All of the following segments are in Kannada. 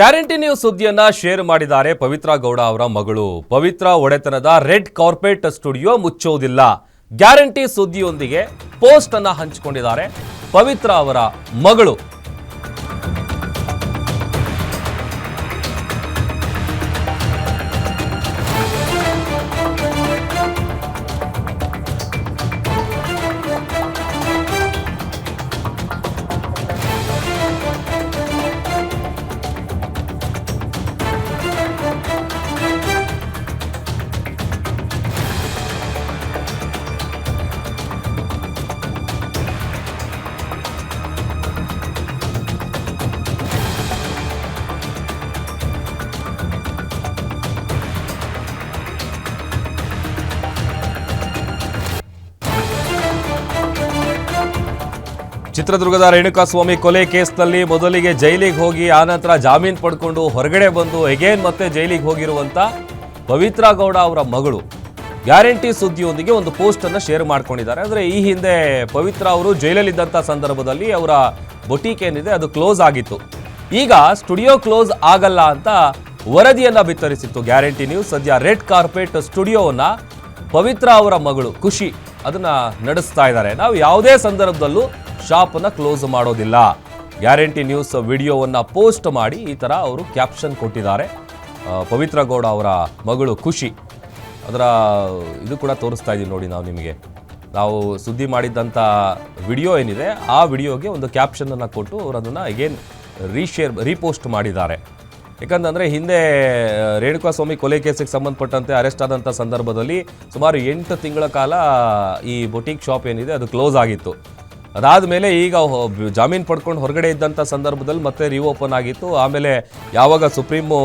ಗ್ಯಾರಂಟಿ ನ್ಯೂಸ್ ಸುದ್ದಿಯನ್ನ ಶೇರ್ ಮಾಡಿದ್ದಾರೆ ಪವಿತ್ರ ಗೌಡ ಅವರ ಮಗಳು. ಪವಿತ್ರ ಒಡೆತನದ ರೆಡ್ ಕಾರ್ಪೆಟ್ ಸ್ಟುಡಿಯೋ ಮುಚ್ಚೋದಿಲ್ಲ. ಗ್ಯಾರಂಟಿ ಸುದ್ದಿಯೊಂದಿಗೆ ಪೋಸ್ಟ್ ಅನ್ನ ಹಂಚಿಕೊಂಡಿದ್ದಾರೆ ಪವಿತ್ರ ಅವರ ಮಗಳು. ಚಿತ್ರದುರ್ಗದ ರೇಣುಕಾಸ್ವಾಮಿ ಕೊಲೆ ಕೇಸ್ನಲ್ಲಿ ಮೊದಲಿಗೆ ಜೈಲಿಗೆ ಹೋಗಿ ಆನಂತರ ಜಾಮೀನು ಪಡ್ಕೊಂಡು ಹೊರಗಡೆ ಬಂದು ಎಗೇನ್ ಮತ್ತೆ ಜೈಲಿಗೆ ಹೋಗಿರುವಂತ ಪವಿತ್ರ ಗೌಡ ಅವರ ಮಗಳು. ಗ್ಯಾರಂಟಿ ಸುದ್ದಿಯೊಂದಿಗೆ ಒಂದು ಪೋಸ್ಟ್ ಅನ್ನು ಶೇರ್ ಮಾಡ್ಕೊಂಡಿದ್ದಾರೆ. ಅಂದ್ರೆ ಈ ಹಿಂದೆ ಪವಿತ್ರ ಅವರು ಜೈಲಲ್ಲಿದ್ದಂಥ ಸಂದರ್ಭದಲ್ಲಿ ಅವರ ಬೊಟೀಕ್ ಏನಿದೆ, ಅದು ಕ್ಲೋಸ್ ಆಗಿತ್ತು. ಈಗ ಸ್ಟುಡಿಯೋ ಕ್ಲೋಸ್ ಆಗಲ್ಲ ಅಂತ ವರದಿಯನ್ನ ಬಿತ್ತರಿಸಿತ್ತು ಗ್ಯಾರಂಟಿ ನ್ಯೂಸ್ ಸದ್ಯ ರೆಡ್ ಕಾರ್ಪೆಟ್ ಸ್ಟುಡಿಯೋವನ್ನ ಪವಿತ್ರ ಅವರ ಮಗಳು ಖುಷಿ ಅದನ್ನ ನಡೆಸ್ತಾ ಇದ್ದಾರೆ. ನಾವು ಯಾವುದೇ ಸಂದರ್ಭದಲ್ಲೂ ಶಾಪ್ ಅನ್ನ ಕ್ಲೋಸ್ ಮಾಡೋದಿಲ್ಲ. ಗ್ಯಾರಂಟಿ ನ್ಯೂಸ್ ವಿಡಿಯೋವನ್ನ ಪೋಸ್ಟ್ ಮಾಡಿ ಈ ತರ ಅವರು ಕ್ಯಾಪ್ಷನ್ ಕೊಟ್ಟಿದ್ದಾರೆ. ಪವಿತ್ರ ಗೌಡ ಅವರ ಮಗಳು ಖುಷಿ. ಅದರ, ಇದು ಕೂಡ ತೋರಿಸ್ತಾ ಇದ್ದೀವಿ ನೋಡಿ ನಾವು ನಿಮಗೆ. ನಾವು ಸುದ್ದಿ ಮಾಡಿದ್ದಂಥ ವಿಡಿಯೋ ಏನಿದೆ, ಆ ವಿಡಿಯೋಗೆ ಒಂದು ಕ್ಯಾಪ್ಷನ್ ಅನ್ನು ಕೊಟ್ಟು ಅವರು ಅದನ್ನು ಅಗೇನ್ ರೀಶೇರ್ ರೀಪೋಸ್ಟ್ ಮಾಡಿದ್ದಾರೆ. ಯಾಕಂತಂದರೆ ಹಿಂದೆ ರೇಣುಕಾ ರೇಣುಕಾಸ್ವಾಮಿ ಕೊಲೆ ಕೇಸಿಗೆ ಸಂಬಂಧಪಟ್ಟಂತೆ ಅರೆಸ್ಟ್ ಆದಂಥ ಸಂದರ್ಭದಲ್ಲಿ ಸುಮಾರು ಎಂಟು ತಿಂಗಳ ಕಾಲ ಈ ಬೊಟಿಕ್ ಶಾಪ್ ಏನಿದೆ, ಅದು ಕ್ಲೋಸ್ ಆಗಿತ್ತು. ಅದಾದಮೇಲೆ ಈಗ ಹೊ- ಜಾಮೀನು ಪಡ್ಕೊಂಡು ಹೊರಗಡೆ ಇದ್ದಂಥ ಸಂದರ್ಭದಲ್ಲಿ ಮತ್ತೆ ರಿಓಪನ್ ಆಗಿತ್ತು. ಆಮೇಲೆ ಯಾವಾಗ ಸುಪ್ರೀಮು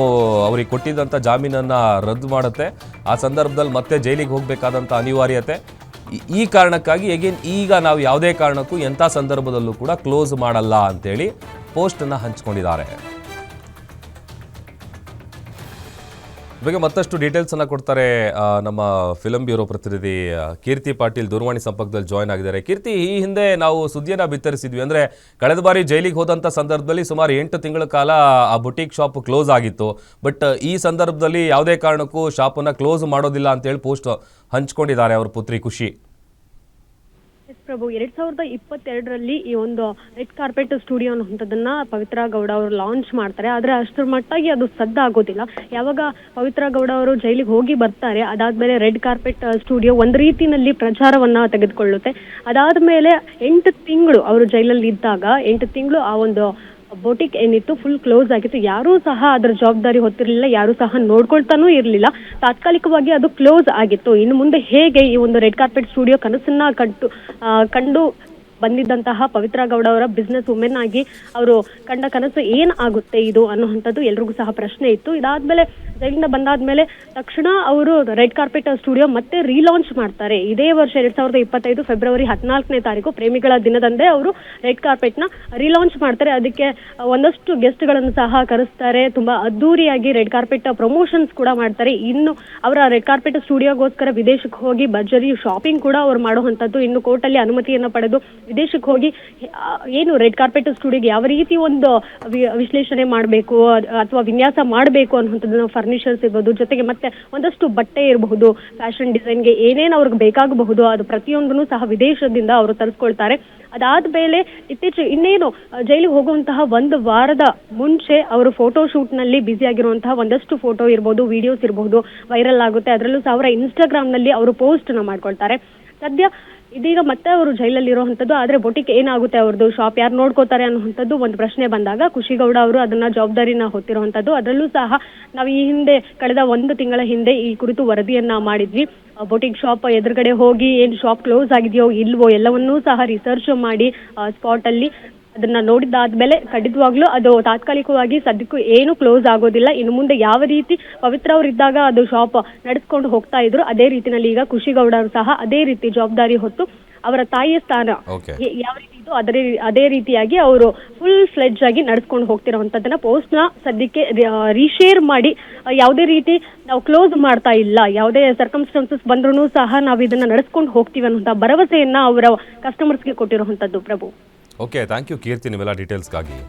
ಅವ್ರಿಗೆ ಕೊಟ್ಟಿದ್ದಂಥ ಜಾಮೀನನ್ನು ರದ್ದು ಮಾಡುತ್ತೆ. ಆ ಸಂದರ್ಭದಲ್ಲಿ ಮತ್ತೆ ಜೈಲಿಗೆ ಹೋಗಬೇಕಾದಂಥ ಅನಿವಾರ್ಯತೆ. ಈ- ಈ ಕಾರಣಕ್ಕಾಗಿ ಎಗೇನ್ ಈಗ ನಾವು ಯಾವುದೇ ಕಾರಣಕ್ಕೂ ಎಂಥ ಸಂದರ್ಭದಲ್ಲೂ ಕೂಡ ಕ್ಲೋಸ್ ಮಾಡಲ್ಲ ಅಂತೇಳಿ ಪೋಸ್ಟನ್ನು ಹಂಚ್ಕೊಂಡಿದ್ದಾರೆ. ಬಗ್ಗೆ ಮತ್ತಷ್ಟು ಡೀಟೇಲ್ಸ್ ಅನ್ನ ಕೊಡ್ತಾರೆ ನಮ್ಮ ಫಿಲಂ ಬ್ಯೂರೋ ಪ್ರತಿನಿಧಿ ಕೀರ್ತಿ ಪಾಟೀಲ್ ದೂರವಾಣಿ ಸಂಪರ್ಕದಲ್ಲಿ ಜಾಯ್ನ್ ಆಗಿದ್ದಾರೆ. ಕೀರ್ತಿ, ಈ ಹಿಂದೆ ನಾವು ಸುದ್ದಿಯನ್ನ ಬಿತ್ತರಿಸಿದ್ವಿ. ಅಂದ್ರೆ ಕಳೆದ ಬಾರಿ ಜೈಲಿಗೆ ಹೋದಂತ ಸಂದರ್ಭದಲ್ಲಿ ಸುಮಾರು ಎಂಟು ತಿಂಗಳ ಕಾಲ ಆ ಬುಟೀಕ್ ಶಾಪ್ ಕ್ಲೋಸ್ ಆಗಿತ್ತು. ಬಟ್ ಈ ಸಂದರ್ಭದಲ್ಲಿ ಯಾವುದೇ ಕಾರಣಕ್ಕೂ ಶಾಪನ್ನ ಕ್ಲೋಸ್ ಮಾಡೋದಿಲ್ಲ ಅಂತ ಹೇಳಿ ಪೋಸ್ಟ್ ಹಂಚ್ಕೊಂಡಿದ್ದಾರೆ. ಅವ್ರ ಪುತ್ರಿ ಖುಷಿ. ಪ್ರಭು, ಎರಡ್ ಸಾವಿರದ ಇಪ್ಪತ್ತೆರಡರಲ್ಲಿ ಈ ಒಂದು ರೆಡ್ ಕಾರ್ಪೆಟ್ ಸ್ಟುಡಿಯೋ ಅನ್ನುವಂಥದ್ದನ್ನ ಪವಿತ್ರ ಗೌಡ ಅವರು ಲಾಂಚ್ ಮಾಡ್ತಾರೆ. ಆದ್ರೆ ಅಷ್ಟರ ಮಟ್ಟಾಗಿ ಅದು ಸದ್ದ ಆಗೋದಿಲ್ಲ. ಯಾವಾಗ ಪವಿತ್ರ ಗೌಡ ಅವರು ಜೈಲಿಗೆ ಹೋಗಿ ಬರ್ತಾರೆ, ಅದಾದ್ಮೇಲೆ ರೆಡ್ ಕಾರ್ಪೆಟ್ ಸ್ಟುಡಿಯೋ ಒಂದ್ ರೀತಿನಲ್ಲಿ ಪ್ರಚಾರವನ್ನ ತೆಗೆದುಕೊಳ್ಳುತ್ತೆ. ಅದಾದ್ಮೇಲೆ ಎಂಟು ತಿಂಗಳು ಅವರು ಜೈಲಲ್ಲಿ ಇದ್ದಾಗ, ಎಂಟು ತಿಂಗಳು ಆ ಒಂದು ಬೋಟಿಕ್ ಏನಿತ್ತು ಫುಲ್ ಕ್ಲೋಸ್ ಆಗಿತ್ತು. ಯಾರೂ ಸಹ ಅದರ ಜವಾಬ್ದಾರಿ ಹೊತ್ತಿರಲಿಲ್ಲ ಯಾರೂ ಸಹ ನೋಡ್ಕೊಳ್ತಾನೂ ಇರಲಿಲ್ಲ. ತಾತ್ಕಾಲಿಕವಾಗಿ ಅದು ಕ್ಲೋಸ್ ಆಗಿತ್ತು. ಇನ್ನು ಮುಂದೆ ಹೇಗೆ ಈ ಒಂದು ರೆಡ್ ಕಾರ್ಪೆಟ್ ಸ್ಟುಡಿಯೋ ಕನಸನ್ನ ಆ, ಕಂಡು ಬಂದಿದ್ದಂತಹ ಪವಿತ್ರ ಗೌಡ ಅವರ ಬಿಸ್ನೆಸ್ ವುಮೆನ್ ಆಗಿ ಅವರು ಕಂಡ ಕನಸು ಏನ್ ಆಗುತ್ತೆ ಇದು ಅನ್ನುವಂಥದ್ದು ಎಲ್ರಿಗೂ ಸಹ ಪ್ರಶ್ನೆ ಇತ್ತು. ಇದಾದ್ಮೇಲೆ ಜೈಲಿಂದ ಬಂದಾದ್ಮೇಲೆ ತಕ್ಷಣ ಅವರು ರೆಡ್ ಕಾರ್ಪೆಟ್ ಸ್ಟುಡಿಯೋ ಮತ್ತೆ ರೀಲಾಂಚ್ ಮಾಡ್ತಾರೆ. ಇದೇ ವರ್ಷ ಎರಡ್ ಸಾವಿರದ ಇಪ್ಪತ್ತೈದು ಫೆಬ್ರವರಿ ಹದಿನಾಲ್ಕನೇ ತಾರೀಕು ಪ್ರೇಮಿಗಳ ದಿನದಂದೇ ಅವರು ರೆಡ್ ಕಾರ್ಪೆಟ್ನ ರೀಲಾಂಚ್ ಮಾಡ್ತಾರೆ. ಅದಕ್ಕೆ ಒಂದಷ್ಟು ಗೆಸ್ಟ್ಗಳನ್ನು ಸಹ ಕರೆಸ್ತಾರೆ. ತುಂಬಾ ಅದ್ದೂರಿಯಾಗಿ ರೆಡ್ ಕಾರ್ಪೆಟ್ ಪ್ರಮೋಷನ್ಸ್ ಕೂಡ ಮಾಡ್ತಾರೆ. ಇನ್ನು ಅವರ ರೆಡ್ ಕಾರ್ಪೆಟ್ ಸ್ಟುಡಿಯೋಗೋಸ್ಕರ ವಿದೇಶಕ್ಕೆ ಹೋಗಿ ಭರ್ಜರಿ ಶಾಪಿಂಗ್ ಕೂಡ ಅವ್ರು ಮಾಡುವಂತದ್ದು ಇನ್ನು ಕೋರ್ಟಲ್ಲಿ ಅನುಮತಿಯನ್ನು ಪಡೆದು ವಿದೇಶಕ್ಕೆ ಹೋಗಿ ಏನು ರೆಡ್ ಕಾರ್ಪೆಟ್ ಸ್ಟುಡಿಯೋಗೆ ಯಾವ ರೀತಿ ಒಂದು ವಿಶ್ಲೇಷಣೆ ಮಾಡಬೇಕು ಅಥವಾ ವಿನ್ಯಾಸ ಮಾಡಬೇಕು ನಾವು ಫರ್ನಿಚರ್ಸ್ ಇರ್ಬೋದು, ಜೊತೆಗೆ ಮತ್ತೆ ಒಂದಷ್ಟು ಬಟ್ಟೆ ಇರಬಹುದು ಫ್ಯಾಷನ್ ಡಿಸೈನ್ಗೆ ಏನೇನು ಅವ್ರಿಗೆ ಬೇಕಾಗಬಹುದು, ಅದು ಪ್ರತಿಯೊಂದನ್ನು ಸಹ ವಿದೇಶದಿಂದ ಅವರು ತರಿಸ್ಕೊಳ್ತಾರೆ. ಅದಾದ್ಮೇಲೆ ಇತ್ತೀಚೆಗೆ ಇನ್ನೇನು ಜೈಲಿಗೆ ಹೋಗುವಂತಹ ಒಂದು ವಾರದ ಮುಂಚೆ ಅವರು ಫೋಟೋ ಶೂಟ್ನಲ್ಲಿ ಬ್ಯುಸಿ ಆಗಿರುವಂತಹ ಒಂದಷ್ಟು ಫೋಟೋ ಇರ್ಬೋದು ವಿಡಿಯೋಸ್ ಇರಬಹುದು ವೈರಲ್ ಆಗುತ್ತೆ. ಅದರಲ್ಲೂ ಸಹ ಅವರ ಇನ್ಸ್ಟಾಗ್ರಾಮ್ನಲ್ಲಿ ಅವರು ಪೋಸ್ಟ್ನ ಮಾಡ್ಕೊಳ್ತಾರೆ. ಸದ್ಯ ಇದೀಗ ಮತ್ತೆ ಅವರು ಜೈಲಲ್ಲಿ ಇರುವಂತದ್ದು ಆದ್ರೆ ಬೊಟಿಕ್ ಏನಾಗುತ್ತೆ ಅವ್ರದ್ದು? ಶಾಪ್ ಯಾರು ನೋಡ್ಕೋತಾರೆ ಅನ್ನುವಂಥದ್ದು ಒಂದು ಪ್ರಶ್ನೆ ಬಂದಾಗ ಖುಷಿಗೌಡ ಅವರು ಅದನ್ನ ಜವಾಬ್ದಾರಿನ ಹೊತ್ತಿರುವಂತದ್ದು ಅದರಲ್ಲೂ ಸಹ ನಾವು ಈ ಹಿಂದೆ, ಕಳೆದ ಒಂದು ತಿಂಗಳ ಹಿಂದೆ ಈ ಕುರಿತು ವರದಿಯನ್ನ ಮಾಡಿದ್ವಿ. ಬೊಟಿಕ್ ಶಾಪ್ ಎದುರುಗಡೆ ಹೋಗಿ ಏನ್ ಶಾಪ್ ಕ್ಲೋಸ್ ಆಗಿದೆಯೋ ಇಲ್ವೋ ಎಲ್ಲವನ್ನೂ ಸಹ ರಿಸರ್ಚ್ ಮಾಡಿ ಸ್ಪಾಟ್ ಅಲ್ಲಿ ಅದನ್ನ ನೋಡಿದ್ದಾದ್ಮೇಲೆ ಖಂಡಿತವಾಗ್ಲೂ ಅದು ತಾತ್ಕಾಲಿಕವಾಗಿ ಸದ್ಯಕ್ಕೂ ಏನು ಕ್ಲೋಸ್ ಆಗೋದಿಲ್ಲ. ಇನ್ನು ಮುಂದೆ ಯಾವ ರೀತಿ ಪವಿತ್ರ ಅವ್ರು ಇದ್ದಾಗ ಅದು ಶಾಪ್ ನಡೆಸ್ಕೊಂಡು ಹೋಗ್ತಾ ಇದ್ರು ಅದೇ ರೀತಿನಲ್ಲಿ ಈಗ ಖುಷಿಗೌಡ ಅವರು ಸಹ ಅದೇ ರೀತಿ ಜವಾಬ್ದಾರಿ ಹೊತ್ತು ಅವರ ತಾಯಿಯ ಸ್ಥಾನ ಯಾವ ರೀತಿ ಇತ್ತು ಅದೇ ಅದೇ ರೀತಿಯಾಗಿ ಅವರು ಫುಲ್ ಫ್ಲೆಡ್ಜ್ ಆಗಿ ನಡ್ಸ್ಕೊಂಡು ಪೋಸ್ಟ್ನ ಸದ್ಯಕ್ಕೆ ರೀಶೇರ್ ಮಾಡಿ ಯಾವುದೇ ರೀತಿ ನಾವು ಕ್ಲೋಸ್ ಮಾಡ್ತಾ ಇಲ್ಲ ಯಾವುದೇ ಸರ್ಕಮ್ಸ್ಟಾನ್ಸಸ್ ಬಂದ್ರೂ ಸಹ ನಾವು ಇದನ್ನ ನಡೆಸ್ಕೊಂಡು ಹೋಗ್ತೀವಿ ಅನ್ನುವಂತ ಭರವಸೆಯನ್ನ ಅವರ ಕಸ್ಟಮರ್ಸ್ಗೆ ಕೊಟ್ಟಿರುವಂತದ್ದು Prabhu. Okay thank you Keerthi ನಿಮ್ಮೆಲ್ಲ ಡೀಟೇಲ್ಸ್ಗಾಗಿ